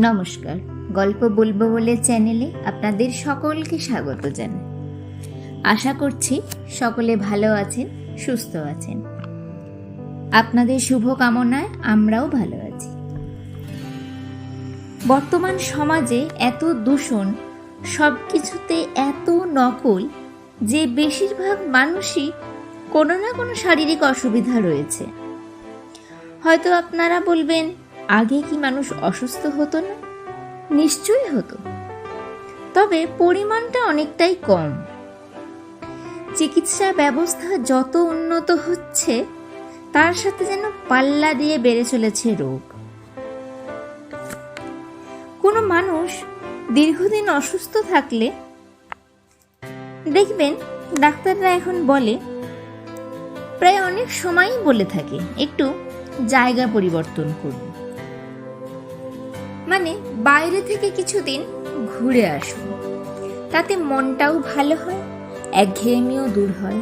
নমস্কার। গল্প বলব বলে চ্যানেলে আপনাদের সকলকে স্বাগত জানাই। আশা করছি সকলে ভালো আছেন, সুস্থ আছেন। আপনাদের শুভ কামনায় আমরাও ভালো আছি। বর্তমান সমাজে এত দূষণ সব কিছুতে এত নকল, যে বেশিরভাগ মানুষই কোনো না কোনো শারীরিক অসুবিধা রয়েছে। হয়তো আপনারা বলবেন, আগে কি মানুষ অসুস্থ হতো না? নিশ্চয়ই হতো। তবে পরিমাণটা অনেকটাই কম। চিকিৎসা ব্যবস্থা যত উন্নত হচ্ছে, তার সাথে যেন পাল্লা দিয়ে বেড়ে চলেছে রোগ। কোনো মানুষ দীর্ঘদিন অসুস্থ থাকলে দেখবেন ডাক্তাররা এখন বলে, প্রায় অনেক সময়ই বলে থাকে, একটু জায়গা পরিবর্তন করুন। মানে বাইরে থেকে কিছুদিন ঘুরে আসুন। তাতে মনটাও ভালো হয়, একঘেয়েমিও দূর হয়।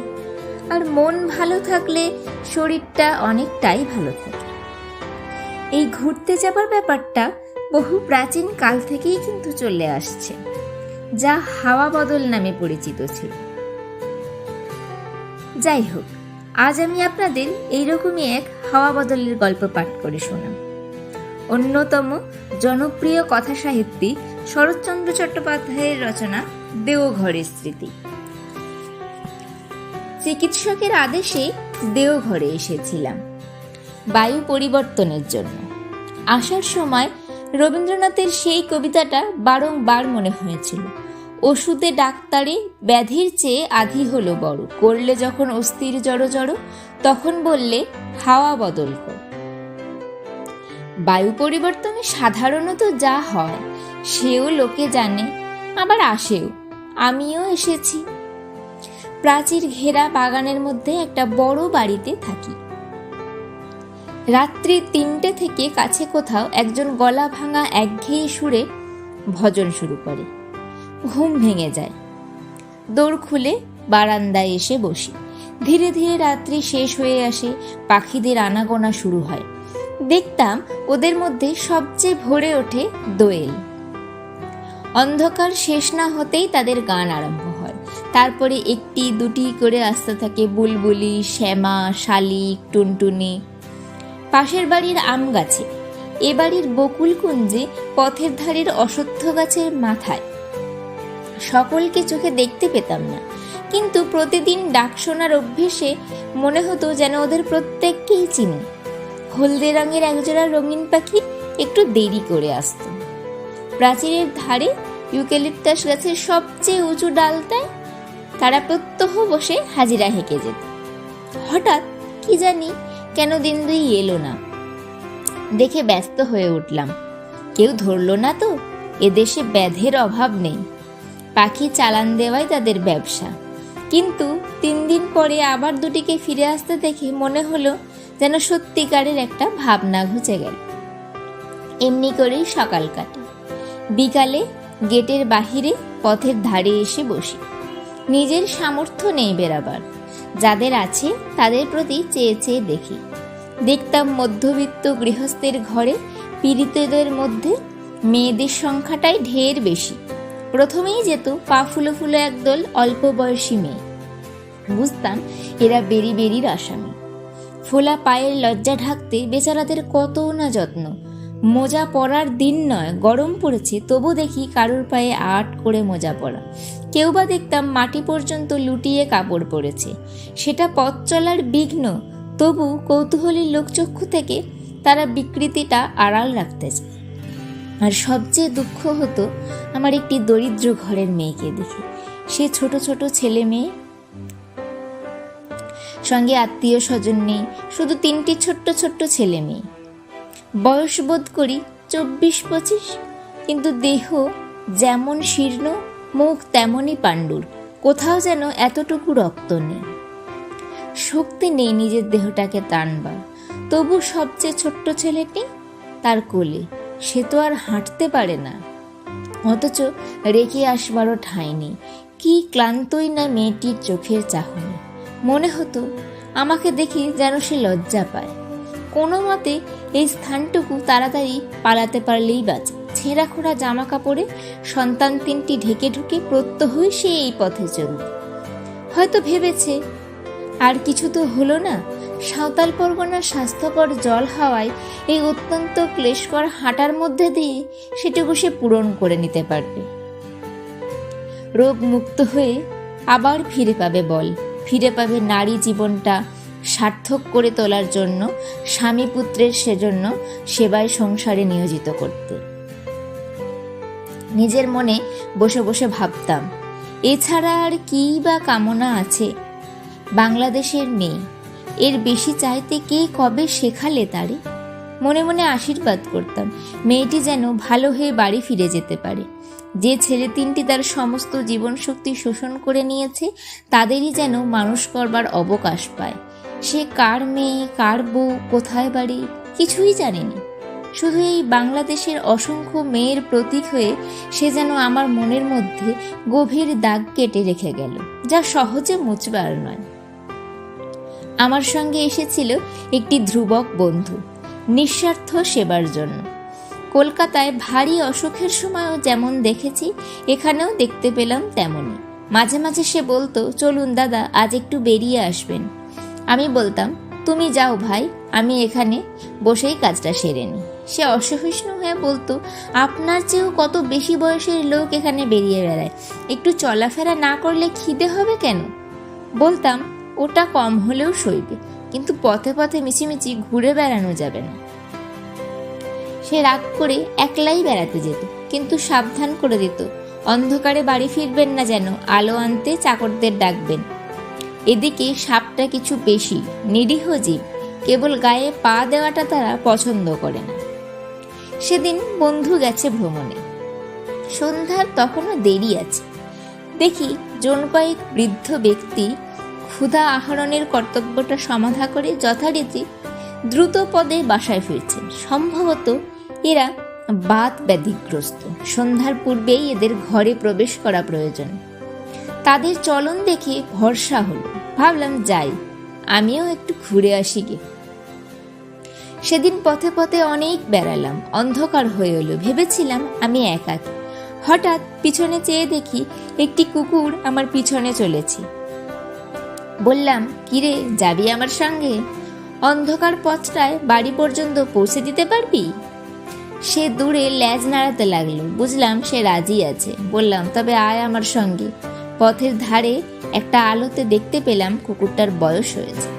আর মন ভালো থাকলে শরীরটা অনেকটাই ভালো থাকে। এই ঘুরতে যাবার ব্যাপারটা বহু প্রাচীন কাল থেকেই কিন্তু চলে আসছে, যা হাওয়া বদল নামে পরিচিত ছিল। যাই হোক, আজ আমি আপনাদের এইরকমই এক হাওয়া বদলের গল্প পাঠ করে শোনাব। অন্যতম জনপ্রিয় কথা সাহিত্যিক শরৎচন্দ্র চট্টোপাধ্যায়ের রচনা দেওঘরের স্মৃতি। চিকিৎসকের আদেশে দেওঘরে এসেছিলাম। বায়ু পরিবর্তনের জন্য। আসার সময় রবীন্দ্রনাথের সেই কবিতাটা বারংবার মনে হয়েছিল। ওষুধে ডাক্তারে ব্যাধির চেয়ে আধি হলো বড়। করলে যখন অস্থির জড়ো জড়ো তখন বললে হাওয়া বদল কর। বায়ু পরিবর্তনে সাধারণত যা হয়, সেও লোকে জানে, আবার আসেও। আমিও এসেছি। প্রাচীর ঘেরা বাগানের মধ্যে একটা বড় বাড়িতে থাকি। রাত্রি তিনটে থেকে কাছে কোথাও একজন গলা ভাঙা একঘেয়ে সুরে ভজন শুরু করে। ঘুম ভেঙে যায়। দৌড় খুলে বারান্দায় এসে বসি। ধীরে ধীরে রাত্রি শেষ হয়ে আসে, পাখিদের আনাগোনা শুরু হয়। দেখতাম ওদের মধ্যে সবচেয়ে ভরে ওঠে দোয়েল। অন্ধকার শেষ না হতেই তাদের গান আরম্ভ হয়। তারপরে একটি দুটি করে আসতে থাকে বুলবুলি, শ্যামা, শালিক, টুনটুনি। পাশের বাড়ির আম গাছে। এ বাড়ির বকুল কুঞ্জে পথের ধারের অশ্বত্থ গাছের মাথায়। সকলকে চোখে দেখতে পেতাম না। কিন্তু প্রতিদিন ডাক শোনার অভ্যেসে মনে হতো যেন ওদের প্রত্যেককেই চিনি। হলদে রঙের একজোড়া রঙিন পাখি একটু দেরি করে আসত। প্রাচীরের ধারে ইউক্যালিপটাস গাছের সবচেয়ে উঁচু ডালটায় তারা প্রত্যহ বসে হাজিরা হেঁকে যেত। হঠাৎ, কি জানি কেন দিন দুই এলো না? দেখে ব্যস্ত হয়ে উঠলাম। কেউ ধরলো না তো? এদেশে ব্যাধের অভাব নেই। পাখি চালান দেওয়াই তাদের ব্যবসা। কিন্তু তিন দিন পরে আবার দুটিকে ফিরে আসতে দেখে মনে হলো যেন সত্যিকারের একটা ভাবনা ঘুচে গেল। এমনি করেই সকাল কাটে। বিকালে গেটের বাহিরে পথের ধারে এসে বসি। নিজের সামর্থ্য নেই বেরাবার যাদের আছে তাদের প্রতি চেয়ে চেয়ে দেখি। দেখতাম মধ্যবিত্ত গৃহস্থের ঘরে পীড়িতদের মধ্যে মেয়েদের সংখ্যাটাই ঢের বেশি। প্রথমেই যেত পা ফুলো ফুলো একদল অল্প বয়সী মেয়ে। বুঝতাম এরা বেরি বেরির আসামি। ফোলা পায়ের লজ্জা ঢাকতে বেচারাদের কত না যত্ন। মোজা পরার দিন নয়, গরম পড়েছে, তবু দেখি কারোর পায়ে আট করে মোজা পরা। কেউ বা দেখতাম মাটি পর্যন্ত লুটিয়ে কাপড় পরেছে। সেটা পথ চলার বিঘ্ন তবু কৌতূহলী লোকচক্ষু থেকে তারা বিকৃতিটা আড়াল রাখতে চায়। আর সবচেয়ে দুঃখ হতো আমার একটি দরিদ্র ঘরের মেয়েকে দেখে। সে ছোট ছোট ছেলে মেয়ে, সঙ্গে আত্মীয় স্বজন নেই, শুধু তিনটি ছোট্ট ছোট্ট ছেলে মেয়ে। বয়স বোধ করি চব্বিশ পঁচিশ, কিন্তু দেহ যেমন শীর্ণ, মুখ তেমনই পাণ্ডুর। কোথাও যেন এতটুকু রক্ত নেই। শক্তি নেই নিজের দেহটাকে টানবার। তবু সবচেয়ে ছোট্ট ছেলেটি তার কোলে, সে তো আর হাঁটতে পারে না। অথচ রেখে আসবারও ঠাঁই নেই। কি ক্লান্তই না মেয়েটির চোখের চাহনি। মনে হতো আমাকে দেখি যেন সে লজ্জা পায়। কোনো মতে এই স্থানটুকু তাড়াতাড়ি পালাতে পারলেই বাঁচে। ছেঁড়া খোড়া জামা কাপড়ে সন্তান তিনটি ঢেকে ঢুকে প্রত্যহই সে এই পথে চলবে। হয়তো ভেবেছে আর কিছু তো হলো না। সাঁওতাল পরগনার স্বাস্থ্যকর জল হাওয়ায় এই অত্যন্ত ক্লেশকর হাঁটার মধ্যে দিয়ে সেটুকু সে পূরণ করে নিতে পারবে। রোগ মুক্ত হয়ে আবার ফিরে পাবে বল। ফিরে পাবে নারী জীবনটা সার্থক করে তোলার জন্য, স্বামী পুত্রের সেজন্য সেবায় সংসারে নিয়োজিত করতে। নিজের মনে বসে বসে ভাবতাম, এছাড়া আর কী বা কামনা আছে বাংলাদেশের মেয়ে। এর বেশি চাইতে কে কবে শেখালে তারে? মনে মনে আশীর্বাদ করতাম। মেয়েটি যেন ভালো হয়ে বাড়ি ফিরে যেতে পারে। যে ছেলে তিনটি তার সমস্ত জীবন শক্তি শোষণ করে নিয়েছে, তাদেরই যেন মানুষ করবার অবকাশ পায়। সে কার মেয়ে, কার বউ, কোথায় বাড়ি, কিছুই জানেনি। শুধু এই বাংলাদেশের অসংখ্য মেয়ের প্রতীক হয়ে সে যেন আমার মনের মধ্যে গভীর দাগ কেটে রেখে গেল, যা সহজে মুচবার নয়। আমার সঙ্গে এসেছিল একটি ধ্রুবক বন্ধু, নিঃস্বার্থ সেবার জন্য। কলকাতায় ভারী অসুখের সময়ও যেমন দেখেছি, এখানেও দেখতে পেলাম তেমনই। মাঝে মাঝে সে বলতো, চলুন দাদা, আজ একটু বেরিয়ে আসবেন। আমি বলতাম, তুমি যাও ভাই, আমি এখানে বসেই কাজটা সেরে নিই। সে অসহিষ্ণু হয়ে বলতো, আপনার চেয়েও কত বেশি বয়সের লোক এখানে বেরিয়ে বেড়ায়, একটু চলাফেরা না করলে খিদে হবে কেন? বলতাম ওটা কম হলেও সইবে, কিন্তু পথে পথে মিছিমিছি ঘুরে বেড়ানো যাবে না। সে রাগ করে একলাই বেড়াতে যেত, কিন্তু সাবধান করে দিত, অন্ধকারে বাড়ি ফিরবেন না যেন, আলো আনতে চাকরদের ডাকবেন। এদিকে সাপটা কিছু বেশি, নিরীহ জীব, কেবল গায়ে পা দেওয়াটা তারা পছন্দ করে না। সেদিন বন্ধু গেছে ভ্রমণে। সন্ধ্যার তখনও দেরি আছে। দেখি জন কয়েক বৃদ্ধ ব্যক্তি ক্ষুধা আহরণের কর্তব্যটা সমাধা করে যথারীতি দ্রুত পদে বাসায় ফিরছেন। সম্ভবত এরা বাত ব্যাধিগ্রস্ত সন্ধ্যার পূর্বেই এদের ঘরে প্রবেশ করা প্রয়োজন। তাদের চলন দেখে ভরসা হলো। ভাবলাম যাই, আমিও একটু ঘুরে আসি গে। সেদিন পথে পথে অনেক বেড়ালাম, অন্ধকার হয়ে এলো। ভেবেছিলাম আমি একাকি। হঠাৎ পিছনে চেয়ে দেখি একটি কুকুর আমার পিছনে চলেছে। বললাম, কিরে, যাবি আমার সঙ্গে? অন্ধকার পথটায় বাড়ি পর্যন্ত পৌঁছে দিতে পারবি? সে দূরে ল্যাজ নাড়াতে লাগল। বুঝলাম সে রাজি আছে। বললাম, তবে আয় আমার সঙ্গে। পথের ধারে একটা আলোতে দেখতে পেলাম কুকুরটার বয়স হয়েছে।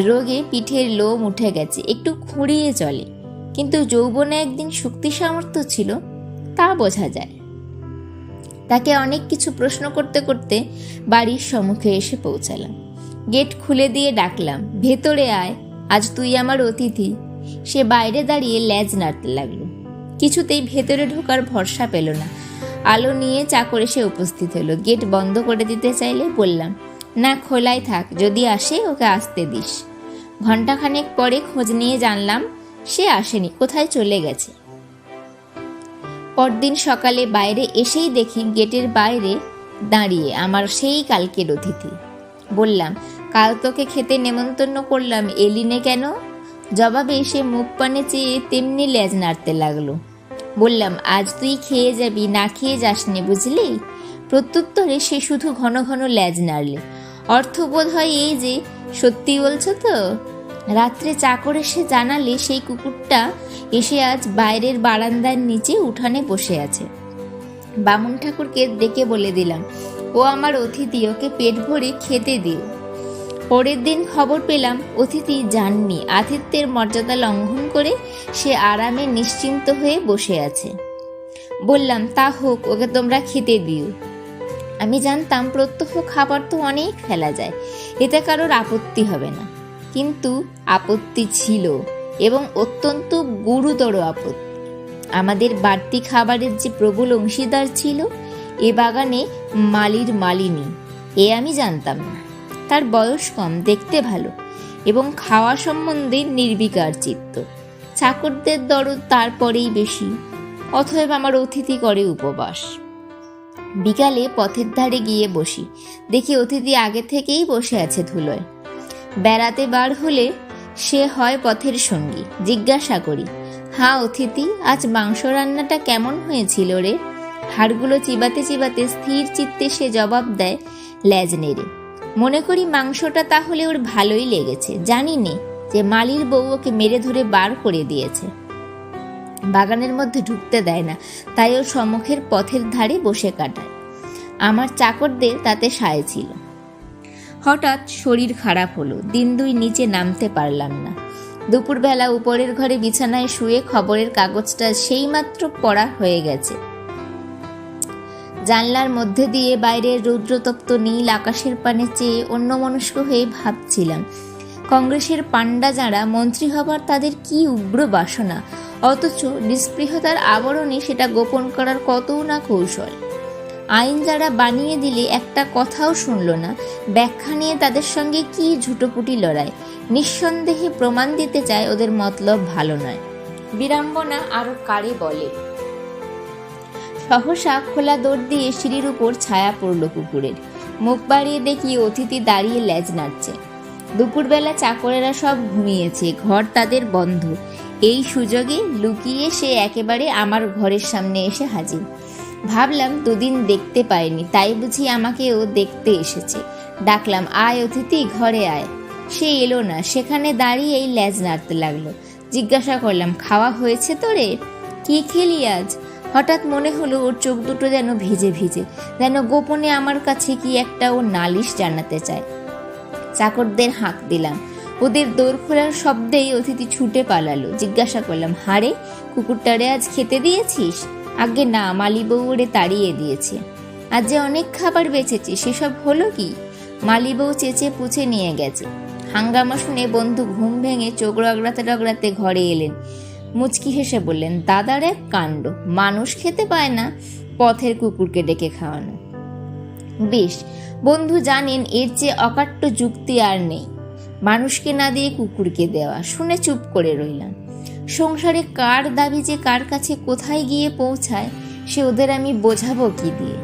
রোগে পিঠের লোম উঠে গেছে, একটু খুঁড়িয়ে চলে। কিন্তু যৌবনে একদিন শক্তি সামর্থ্য ছিল, তা বোঝা যায়। তাকে অনেক কিছু প্রশ্ন করতে করতে বাড়ির সম্মুখে এসে পৌঁছালাম। গেট খুলে দিয়ে ডাকলাম, ভেতরে আয়, আজ তুই আমার অতিথি। সে বাইরে দাঁড়িয়ে ল্যাজ নাড়তে লাগল। কিছুতেই ভেতরে ঢোকার ভরসা পেল না। আলো নিয়ে চাকর এসে উপস্থিত হলো। গেট বন্ধ করে দিতে চাইলে বললাম, না, খোলাই থাক, যদি আসে ওকে আসতে দিস। ঘন্টাখানেক পরে খোঁজ নিয়ে জানলাম, সে আসেনি, কোথায় চলে গেছে। পরদিন সকালে বাইরে এসেই দেখি গেটের বাইরে দাঁড়িয়ে আমার সেই কালকের অতিথি। বললাম, কাল তোকে খেতে নেমন্তন্ন করলাম এলিনে কেন? জবাবে এসে মুখ পানে চেয়ে তেমনি লেজ নাড়তে লাগল। বললাম, আজ তুই খেয়ে যাবি, না খেয়ে যাসনি, বুঝলি? প্রত্যুত্তরে সে শুধু ঘন ঘন ল্যাজ নাড়লে। অর্থবোধ হয় এই যে, সত্যি বলছো তো? রাত্রে চাকর এসে জানালে সেই কুকুরটা এসে আজ বাইরের বারান্দার নিচে উঠানে বসে আছে। বামুন ঠাকুরকে ডেকে বলে দিলাম ও আমার অতিথি ওকে পেট ভরে খেতে দিও পরের দিন খবর পেলাম অতিথি যাননি। আতিথ্যের মর্যাদা লঙ্ঘন করে সে আরামে নিশ্চিন্ত হয়ে বসে আছে। বললাম, তা হোক, ওকে তোমরা খেতে দিও। আমি জানতাম, প্রত্যহ খাবার তো অনেক ফেলা যায়, এতে কারোর আপত্তি হবে না। কিন্তু আপত্তি ছিল এবং অত্যন্ত গুরুতর আপত্তি। আমাদের বাড়তি খাবারের যে প্রবল অংশীদার ছিল এ বাগানে মালির মালিনী, এ আমি জানতাম না। তার বয়স কম, দেখতে ভালো এবং খাওয়া সম্বন্ধে নির্বিকার চিত্ত। চাকরদের দরদ তারপরেই বেশি, অথবা আমার অতিথি করে উপবাস। বিকালে পথের ধারে গিয়ে বসি, দেখি অতিথি আগে থেকেই বসে আছে ধুলোয়। বেড়াতে বার হলে সে হয় পথের সঙ্গী, জিজ্ঞাসা করি হ্যাঁ অতিথি, আজ মাংস রান্নাটা কেমন হয়েছিল রে? হাড়গুলো চিবাতে চিবাতে স্থির চিত্তে সে জবাব দেয়, ল্যাজ নেড়ে মনে করি মাংসটা তাহলে ওর ভালোই লেগেছে। জানি নে যে মালির বউ ওকে মেরে ধরে বার করে দিয়েছে। বাগানের মধ্যে ঢুকতে দেয় না, তাই ওর সম্মুখের পথের ধারে বসে কাটায়। আমার চাকরদের তাতে সায় ছিল। হঠাৎ শরীর খারাপ হলো, দিন দুই নিচে নামতে পারলাম না। দুপুরবেলা উপরের ঘরে বিছানায় শুয়ে খবরের কাগজটা সেইমাত্র পড়া হয়ে গেছে। জানলার মধ্যে দিয়ে বাইরের রৌদ্রতপ্ত নীল আকাশের পানে চেয়ে অন্যমনস্ক হয়ে ভাবছিলাম, কংগ্রেসের পাণ্ডা যাঁরা মন্ত্রী হবার তাদের কি উগ্র বাসনা? অথচ নিস্পৃহতার আবরণে সেটা গোপন করার কতও না কৌশল। আইন যারা বানিয়ে দিলে একটা কথাও শুনল না, ব্যাখ্যা নিয়ে তাদের সঙ্গে কি ঝুটোপুটি লড়াই? নিঃসন্দেহে প্রমাণ দিতে চায় ওদের মতলব ভালো নয়। বিড়ম্বনা আরও কারে বলে? সহসা খোলা দৌড় দিয়ে সিঁড়ির উপর ছায়া পড়ল কুকুরের। মুখ বাড়িয়ে দেখি অতিথি দাঁড়িয়ে ল্যাজ নাড়ছে। দুপুরবেলা চাকরেরা সব ঘুমিয়েছে, ঘর তাদের বন্ধ। এই সুযোগে লুকিয়ে সে একেবারে আমার ঘরের সামনে এসে হাজির। ভাবলাম দুদিন দেখতে পাইনি, তাই বুঝি আমাকে ও দেখতে এসেছে। ডাকলাম, আয় অতিথি, ঘরে আয়। সে এলো না, সেখানে দাঁড়িয়ে এই ল্যাজ নাড়তে লাগল। জিজ্ঞাসা করলাম, খাওয়া হয়েছে তোরে? কি খেলি আজ? হঠাৎ মনে হলো ওর চোখ দুটো যেন ভিজে ভিজে, যেন গোপনে আমার কাছে কি একটা ও নালিশ জানাতে চায়। চাকরদের হাঁক দিলাম। ওদের দৌড় খোলার শব্দেই অতিথি ছুটে পালালো। জিজ্ঞাসা করলাম হারে কুকুরটারে আজ খেতে দিয়েছিস? আগে না, মালি বউ ওরে তাড়িয়ে দিয়েছে। আজ যে অনেক খাবার বেঁচেছে, সেসব হলো কি? মালি বউ চেঁচে পুছে নিয়ে গেছে। হাঙ্গামা শুনে বন্ধু ঘুম ভেঙে চোখ রগড়াতে রগড়াতে ঘরে এলেন। মুচকি হেসে বললেন, দাদার এক কাণ্ড। মানুষ খেতে পায় না পথের কুকুরকে ডেকে খাওয়ানো। বেশ, বন্ধু জানেন এর চেয়ে অকাট্য যুক্তি আর নেই। মানুষকে না দিয়ে কুকুরকে দেওয়া। শুনে চুপ করে রইলাম। সংসারে কার দাবি যে কার কাছে কোথায় গিয়ে পৌঁছায়, সে ওদের আমি বোঝাবো কি দিয়ে?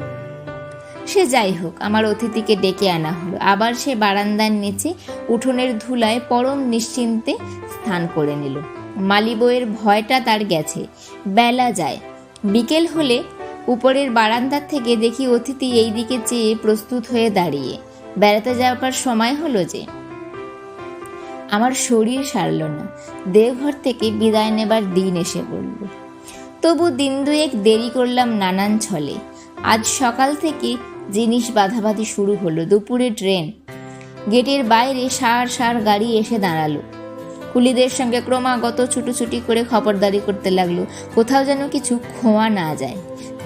সে যাই হোক, আমার অতিথিকে ডেকে আনা হলো। আবার সে বারান্দার নিচে উঠোনের ধুলায় পরম নিশ্চিন্তে স্থান করে নিল। মালি বইয়ের ভয়টা তার গেছে। বেলা যায়। বিকেল হলে উপরের বারান্দার থেকে দেখি অতিথি এই দিকে চেয়ে প্রস্তুত হয়ে দাঁড়িয়ে। বেড়াতে যাওয়ার সময় হলো যে, আমার শরীর সারল না। দেওঘর থেকে বিদায় নেবার দিন এসে পড়ল। তবু দিন দুয়েক দেরি করলাম নানান ছলে। আজ সকাল থেকে জিনিস বাধাবাধি শুরু হলো। দুপুরে ট্রেন। গেটের বাইরে সার সার গাড়ি এসে দাঁড়াল। কুলিদের সঙ্গে ক্রমাগত ছুটোছুটি করে খবরদারি করতে লাগল। কোথাও যেন কিছু খোয়া না যায়।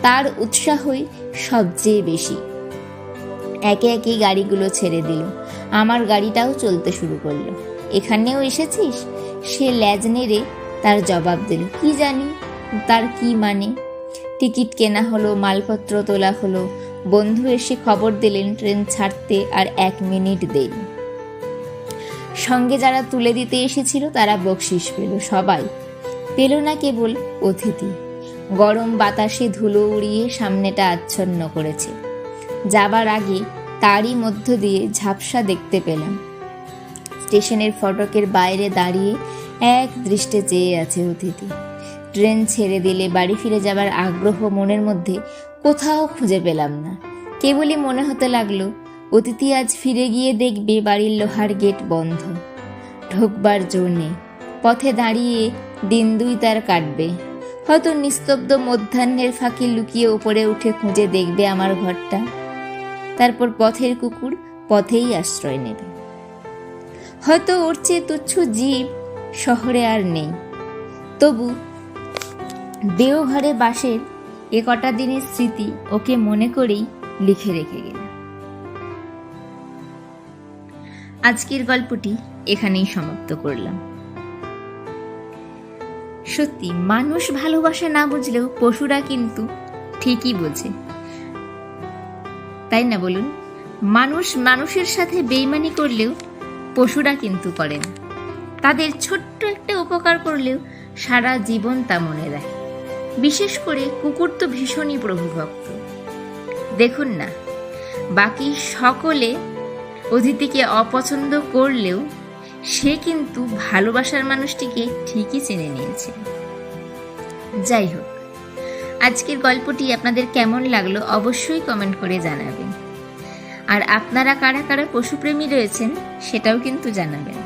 তার উৎসাহই সবচেয়ে বেশি। একে একে গাড়িগুলো ছেড়ে দিল। আমার গাড়িটাও চলতে শুরু করল। এখানেও এসেছিস? সে ল্যাজ নেড়ে তার জবাব দিল। কি জানি, তার কি মানে? টিকিট কেনা হলো, মালপত্র তোলা হলো। বন্ধু এসে খবর দিলেন, ট্রেন ছাড়তে আর এক মিনিট দেরি। সঙ্গে যারা তুলে দিতে এসেছিল তারা বকশিস পেল সবাই। পেল না কেবল অতিথি। গরম বাতাসে ধুলো উড়িয়ে সামনেটা আচ্ছন্ন করেছে। যাবার আগে তারই মধ্য দিয়ে ঝাপসা দেখতে পেলাম। স্টেশনের ফটকের বাইরে দাঁড়িয়ে এক দৃষ্টে চেয়ে আছে অতিথি। ট্রেন ছেড়ে দিলে বাড়ি ফিরে যাবার আগ্রহ মনের মধ্যে কোথাও খুঁজে পেলাম না। কেবলই মনে হতে লাগল অতিথি আজ ফিরে গিয়ে দেখবে বাড়ির লোহার গেট বন্ধ। ঢোকবার জো নেই। পথে দাঁড়িয়ে দিন দুই তার কাটবে। হয়তো নিস্তব্ধ মধ্যাহ্নের ফাঁকি লুকিয়ে উপরে উঠে খুঁজে দেখবে আমার ঘরটা। তারপর পথের কুকুর পথেই আশ্রয় নেবে। হয়তো ওর চেয়ে তুচ্ছ জীব শহরে আর নেই। তবু দেওঘরে বাসের এ কটা দিনের স্মৃতি ওকে মনে করেই লিখে রেখে গেল। আজকের গল্পটি এখানেই সমাপ্ত করলাম। সত্যি, মানুষ ভালোবাসা না বুঝলেও পশুরা কিন্তু ঠিকই বোঝে। তাই না বলুন? মানুষ মানুষের সাথে বেইমানি করলেও পশুরা কিন্তু করে না। তাদের ছোট্ট একটা উপকার করলেও সারা জীবন তা মনে রাখে। বিশেষ করে কুকুর তো ভীষণই প্রভুভক্ত। দেখুন না, বাকি সকলে অতিথিকে অপছন্দ করলেও সে কিন্তু ভালোবাসার মানুষটিকে ঠিকই চিনে নিয়েছে। যাই হোক, আজকের গল্পটি আপনাদের কেমন লাগল অবশ্যই কমেন্ট করে জানাবেন। আর আপনারা কারা কারা পশুপ্রেমী রয়েছেন সেটাও কিন্তু জানাবেন।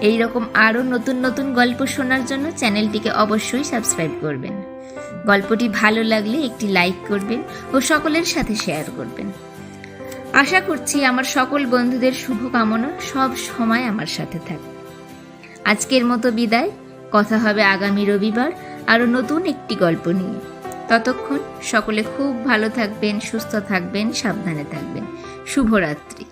এই রকম আরও নতুন নতুন গল্প শোনার জন্য চ্যানেলটিকে অবশ্যই সাবস্ক্রাইব করবেন। গল্পটি ভালো লাগলে একটি লাইক করবেন ও সকলের সাথে শেয়ার করবেন। আশা করছি আমার সকল বন্ধুদের শুভকামনা সব সময় আমার সাথে থাকবে। আজকের মতো বিদায়। কথা হবে আগামী রবিবার আরও নতুন একটি গল্প নিয়ে। ততক্ষণ সকলে খুব ভালো থাকবেন, সুস্থ থাকবেন, সাবধানে থাকবেন। শুভরাত্রি।